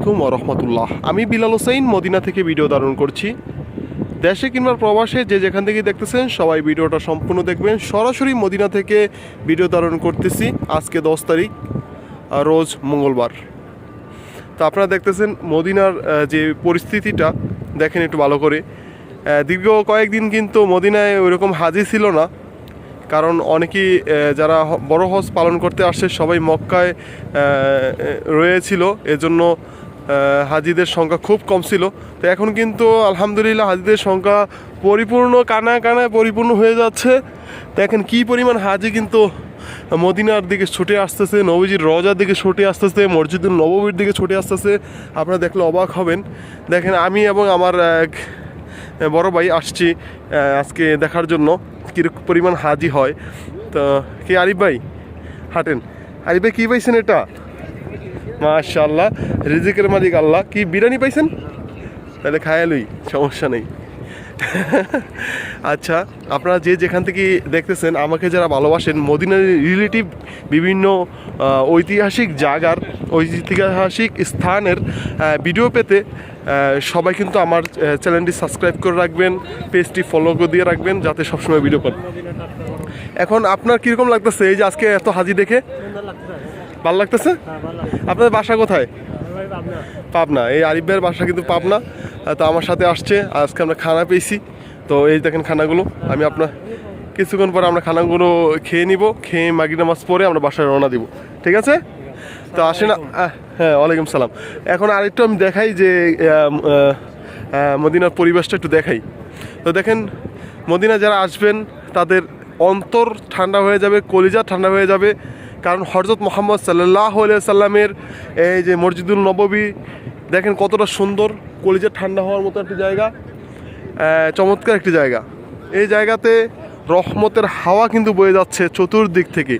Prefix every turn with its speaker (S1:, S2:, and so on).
S1: আলাইকুম রহমতুল্লাহ আমি বিলাল হোসেন, মদিনা থেকে ভিডিও ধারণ করছি। দেশে কিংবা প্রবাসে যে যেখান থেকে দেখতেছেন, সবাই ভিডিওটা সম্পূর্ণ দেখবেন। সরাসরি মদিনা থেকে ভিডিও ধারণ করতেছি আজকে দশ তারিখ রোজ মঙ্গলবার। তো আপনারা দেখতেছেন মদিনার যে পরিস্থিতিটা, দেখেন একটু ভালো করে। দীর্ঘ কয়েকদিন কিন্তু মদিনায় ওইরকম হাজি ছিল না। কারণ অনেকেই যারা বড় হজ পালন করতে আসছে সবাই মক্কায় রয়েছিল। এজন্য হাজিদের সংখ্যা খুব কম ছিল। তো এখন কিন্তু আলহামদুলিল্লাহ হাজিদের সংখ্যা পরিপূর্ণ, কানায় কানায় পরিপূর্ণ হয়ে যাচ্ছে। দেখেন কি পরিমাণ হাজি কিন্তু মদিনার দিকে ছুটে আসতেছে, নবীজির রজার দিকে ছুটে আসতেছে, মসজিদুল নববীর দিকে ছুটে আসতেছে। আপনারা দেখলে অবাক হবেন। দেখেন আমি এবং আমার এক বড় ভাই আসছি আজকে দেখার জন্য কীরকম পরিমাণ হাজি হয়। তো কি আরিফ ভাই? হাঁটেন। আরিফ ভাই কী পাইছেন এটা? মাশাল্লাহ রিজিকের মালিক আল্লাহ। কি বিরিয়ানি পাইছেন? তাহলে খায়ালুই সমস্যা নেই। আচ্ছা আপনারা যে যেখান থেকে দেখতেছেন, আমাকে যারা ভালোবাসেন, মদিনার রিলেটিভ বিভিন্ন ঐতিহাসিক জায়গার, ঐতিহাসিক স্থানের ভিডিও পেতে সবাই কিন্তু আমার চ্যানেলটি সাবস্ক্রাইব করে রাখবেন, পেজটি ফলো করে দিয়ে রাখবেন, যাতে সবসময় ভিডিও পান। এখন আপনার কীরকম লাগতেছে? এই যে আজকে এত হাজি দেখে? ভালো লাগতেছে? আপনাদের বাসা কোথায়? পাবনা। এই আরিফ ভাইয়ের বাসা কিন্তু পাবনা। তো আমার সাথে আসছে। আজকে আমরা খানা পেয়েছি। তো এই দেখেন খানাগুলো। আমি আপনার কিছুক্ষণ পরে আমরা খানাগুলো খেয়ে নিব। খেয়ে মাগি নামাজ পরে আমরা বাসায় রওনা দিব। ঠিক আছে? তো আসেন হ্যাঁ ওয়ালাইকুম সালাম। এখন আরেকটু আমি দেখাই যে মদিনার পরিবেশটা একটু দেখাই। তো দেখেন মদিনা যারা আসবেন তাদের অন্তর ঠান্ডা হয়ে যাবে কলিজা ঠান্ডা হয়ে যাবে। কারণ হরজত মোহাম্মদ সাল্লাহ সাল্লামের এই যে মসজিদুল নববী, দেখেন কতটা সুন্দর, কলিজা ঠান্ডা হওয়ার মতো একটি জায়গা চমৎকার একটি জায়গা। এই জায়গাতে রহমতের হাওয়া কিন্তু বয়ে যাচ্ছে চতুর্দিক থেকে।